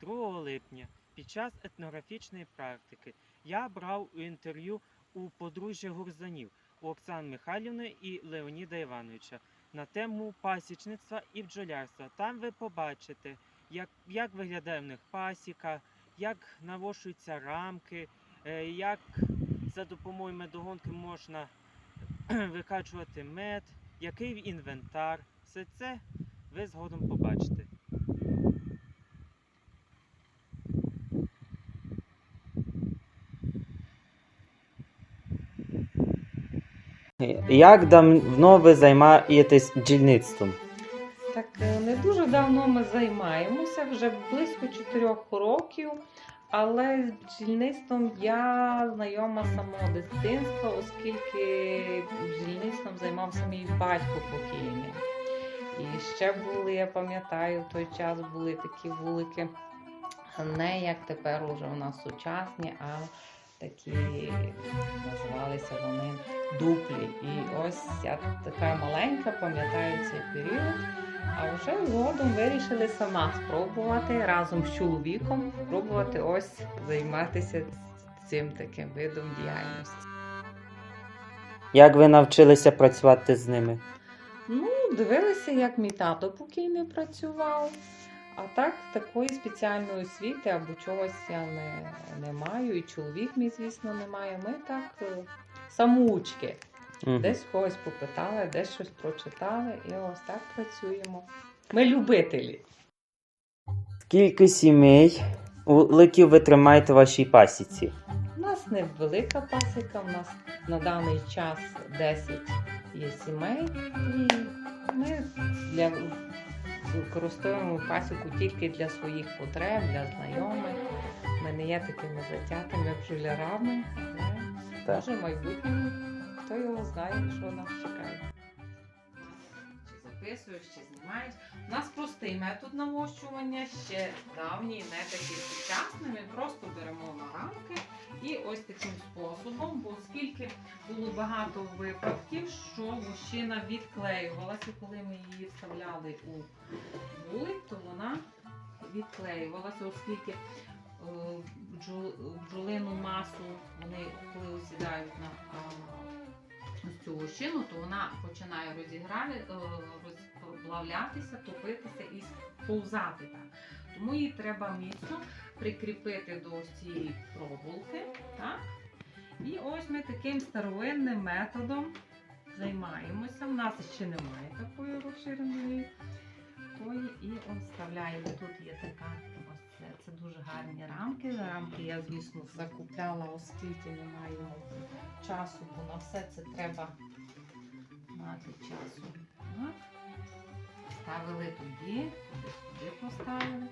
2 липня під час етнографічної практики я брав інтерв'ю у подружжя Гурзанів у Оксани Михайлівни і Леоніда Івановича на тему пасічництва і бджолярства. Там ви побачите, як, як виглядає в них пасіка, як навошуються рамки, е, як за допомогою медогонки можна викачувати мед, який інвентар. Все це ви згодом побачите. Як давно ви займаєтесь бджільництвом? Так е, не дуже давно ми займаємося, вже близько 4 років. Але з бджільництвом я знайома з самого дитинства, оскільки бджільництвом займався мій батько покійний. І ще були, я пам'ятаю, в той час були такі вулики, не як тепер уже у нас сучасні, а такі називалися вони дуплі. І ось я така маленька, пам'ятаю цей період. А вже згодом вирішили сама спробувати разом з чоловіком спробувати ось займатися цим таким видом діяльності. Як ви навчилися працювати з ними? Ну, дивилися, як мій тато покійний працював. А так, такої спеціальної освіти або чогось я не, не маю, і чоловік мій, звісно, не має. Ми так е, самоучки. Мгм. Десь когось попитали, десь щось прочитали, і ось так працюємо. Ми любителі. Скільки сімей уликів ви тримаєте в вашій пасіці? У нас невелика пасіка, у нас на даний час 10 є сімей, і ми для, використовуємо пасіку тільки для своїх потреб, для знайомих. Ми не є такими затятими бджолярами, але може в майбутньому хто його знає, що нас чекає. Записуєш, чи знімаєш. У нас простий метод навощування, ще давній, не такий сучасний. Ми просто беремо на рамки і ось таким способом, бо оскільки було багато випадків, що вощина відклеювалася, коли ми її вставляли у вулик, то вона відклеювалася, оскільки е, бджолину масу вони коли осідають на цю вощину, то вона починає е, розплавлятися, топитися і сповзати так. Тому її треба міцно прикріпити до цієї проволоки. Так? І ось ми таким старовинним методом займаємося. У нас ще немає такої розширеної. І ось вставляємо. Тут є така, це, дуже гарні рамки. Рамки я, звісно, закупляла, оскільки не маємо часу, бо на все це треба мати часу. Ставили туди, туди поставили.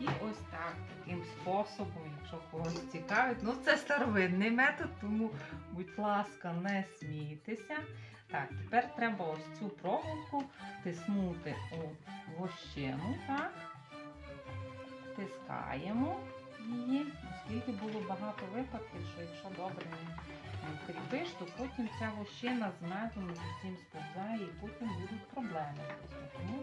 І ось так, таким способом, якщо когось цікавить. Ну, це старовинний метод, тому, будь ласка, не смійтеся. Так, тепер треба ось цю проволоку тиснути у вощину, так? Тискаємо її, оскільки було багато випадків, що якщо добре не вкріпиш, то потім ця вощина з медом усім сповзає і потім будуть проблеми. Тому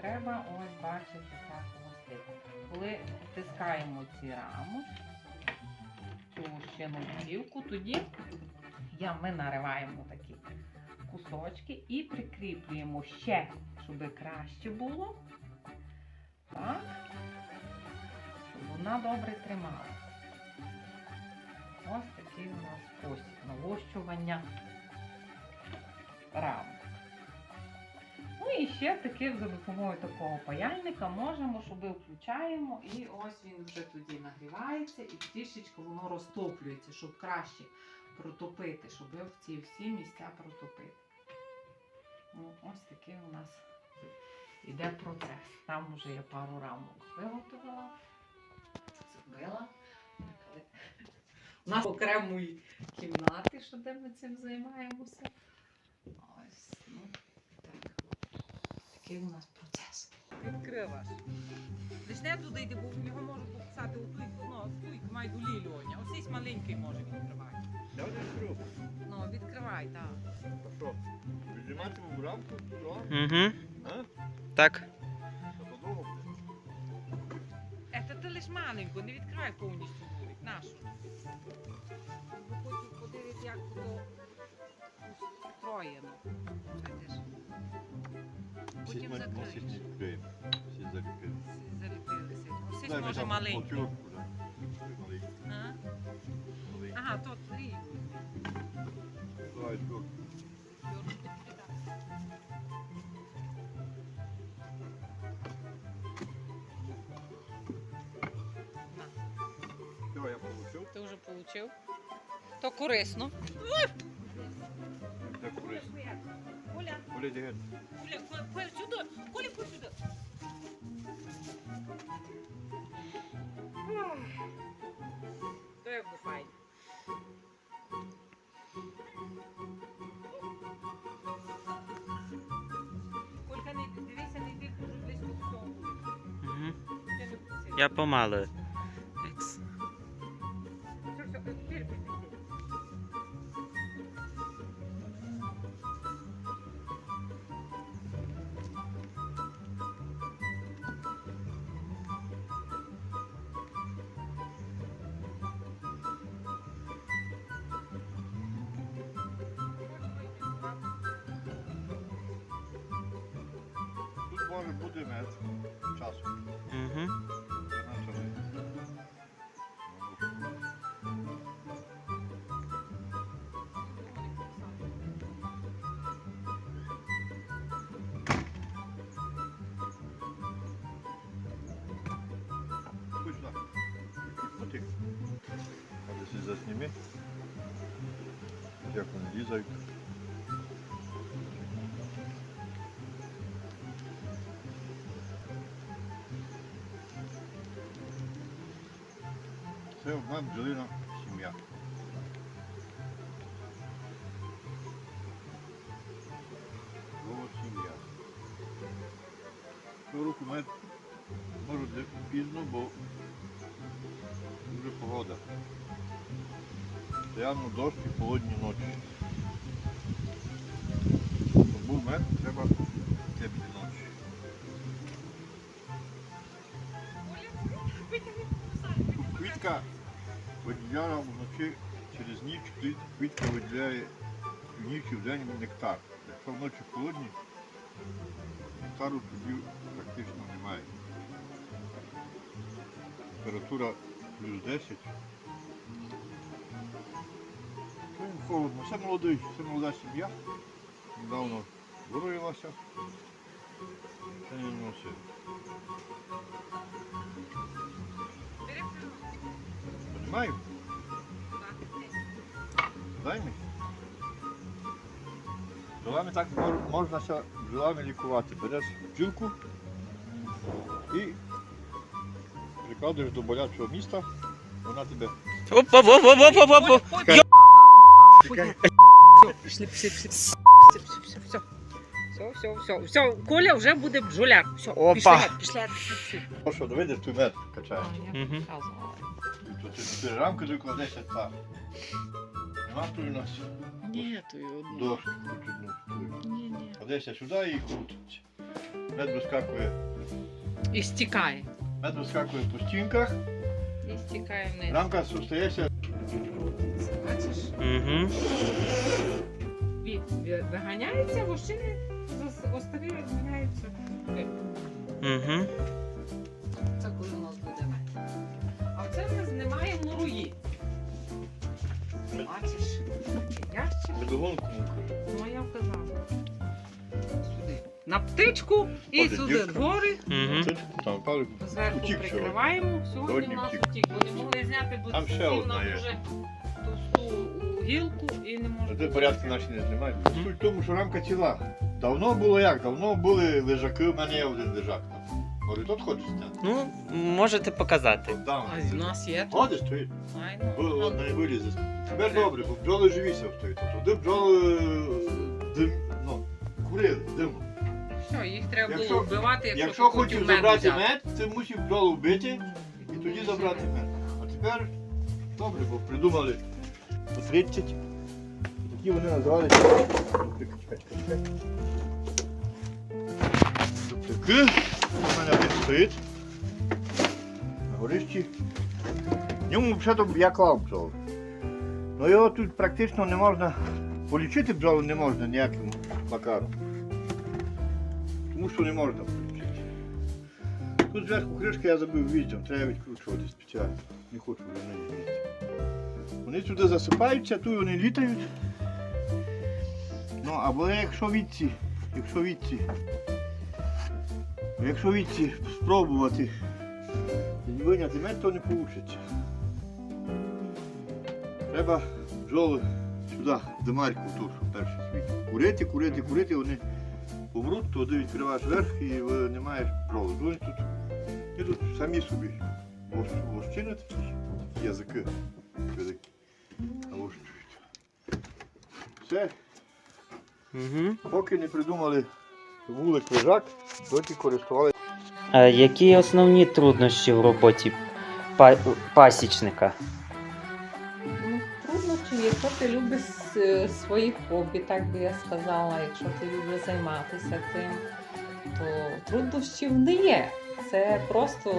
треба ось бачити так типу. Коли тискаємо ці раму, цю вощину плівку, тоді я, ми нариваємо такі кусочки і прикріплюємо ще, щоб краще було. Так. Вона добре тримала. Ось такий у нас спосіб навощування рамок. Ну і ще таки за допомогою такого паяльника можемо, щоб включаємо, і ось він вже тоді нагрівається і трішечки воно розтоплюється, щоб краще протопити, щоб в ці всі місця протопити. Ну, ось такий у нас іде процес. Там вже я пару рамок виготовила, зробила. У нас окремої кімнати, що де ми цим займаємося. Ось, ну, так. Такий у нас процес. відкриваш. Лиш не туди йди, бо його можу пописати у той ну, стуйку, май до лільоня. Ось цей маленький може відкривати. Я відкрив. Ну, відкривай, так. А що? Підніматиму в рамку? Угу. А? Так. Маленько, не відкривай повністю вулик. Нашу. Бо потім подивись, як воно устроєно. Потім всі закриєш. Всі заліпили. Всі заліпилися. Ось може там маленький. отвертку, да. Маленький, Ага. тут рій. Давай, отвертку. Ти вже отримав? То корисно. Як корисно. Коля, Оля, дігет. Коля, Коля, сюди. Коля, Коля, сюди. То як би файно. Колька, не дивися, не йди дуже близько до. Я помалу. Може бути мед часу. Угу. Засніми. Як вони лізають. Бджолина сім'я. Сім'я. Цього року мед може пізно, бо дуже погода. Стоянно дощ і холодні ночі. Щоб був мед, треба теплі ночі. Квітка виділяла вночі через ніч, квітка виділяє ніч і в день нектар. Якщо вночі холодні, нектару тоді практично немає. Температура плюс 10. Ну, холодно. Це молодий, це молода сім'я. Недавно вироїлася. Це не носить. Понимаю? Дай мені. Бджолами так можна ся бджолами лікувати. Береш бджілку і прикладуєш до болячого міста, вона тебе. Опа, опа, опа, опа, опа. Ой, Чекай. Пішли, пішли, пішли. Все, все, все. Все, все, все. Коля вже буде бджоляк. Все, Опа. пішли, пішли. Ну що, видиш, той мед качає. А, ти ти рамку докладешся так. Нема тут у нас Ні, то й одну. дошку одну. Ні, ні. Кладешся сюди і крутиться. Мед вискакує. І стікає. Мед вискакує по стінках. І стікає вниз. Рамка зостається. Бачиш? Угу. Ві- Виганяється, вощини остові виганяються. Угу. На птичку і Ходить сюди дівчина. двори. Угу. Там палик. Зверху Утік прикриваємо. Сьогодні Сьогодні в нас втік. утік. Бо не могли зняти, бо Там ще сів одна нам є. дуже товсту гілку і не А може. ти порядки наші не знімаєш. Суть в тому, що рамка ціла. Давно було як? Давно були лежаки, у мене є один лежак там. Може тут хочеш зняти? Ну, можете показати. А в нас є. Ходиш, стоїть. Айно. Було одна не вилізе. Тепер добре, бо бджоли живіся стоїть. Туди бджоли е, дим, ну, курили, диму. Все, їх треба Якщо- було вбивати, якщо, Якщо ти хотів забрати взяти. мед, ти мусив бджолу вбити і тоді забрати мед. А тепер добре, бо придумали по 30. Такі вони називалися. Чекай, чекай, чекай. Дуплики. У мене один стоїть. горищі. В ньому взагалі я клав бджоли. Ну його тут практично не можна, полічити бджоли не можна ніяким макаром. Що не можна полічити. Тут зверху кришки я забив віздом, треба відкручувати спеціально. Не хочу вже на них. Вони сюди засипаються, тут вони літають. Ну, або якщо відці, якщо відці, якщо відці спробувати виняти мед, то не вийде. Треба бджоли сюди, в димарку ту, що перший світ. Курити, курити, курити, вони помруть, туди відкриваєш верх і ви не маєш бджоли. Вони тут, і тут самі собі такі, такі язики великі. Все, Угу. поки не придумали вулик лежак, доки користувалися. А які основні труднощі в роботі па- пасічника? Якщо ти любиш е, свої хобі, так би я сказала, якщо ти любиш займатися цим, то труднощів не є. Це просто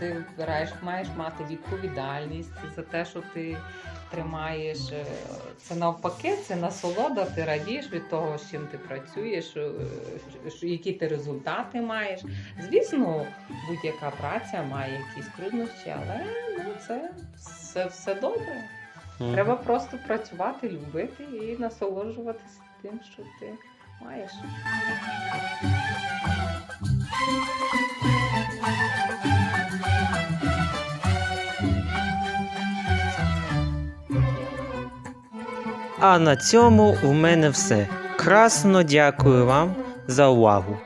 ти вибираєш, маєш мати відповідальність за те, що ти тримаєш. е, Це навпаки, це насолода, ти радієш від того, з чим ти працюєш, е, які ти результати маєш. Звісно, будь-яка праця має якісь труднощі, але ну, це все, все добре. Мгм. Треба просто працювати, любити і насолоджуватися тим, що ти маєш. А на цьому у мене все. Красно дякую вам за увагу.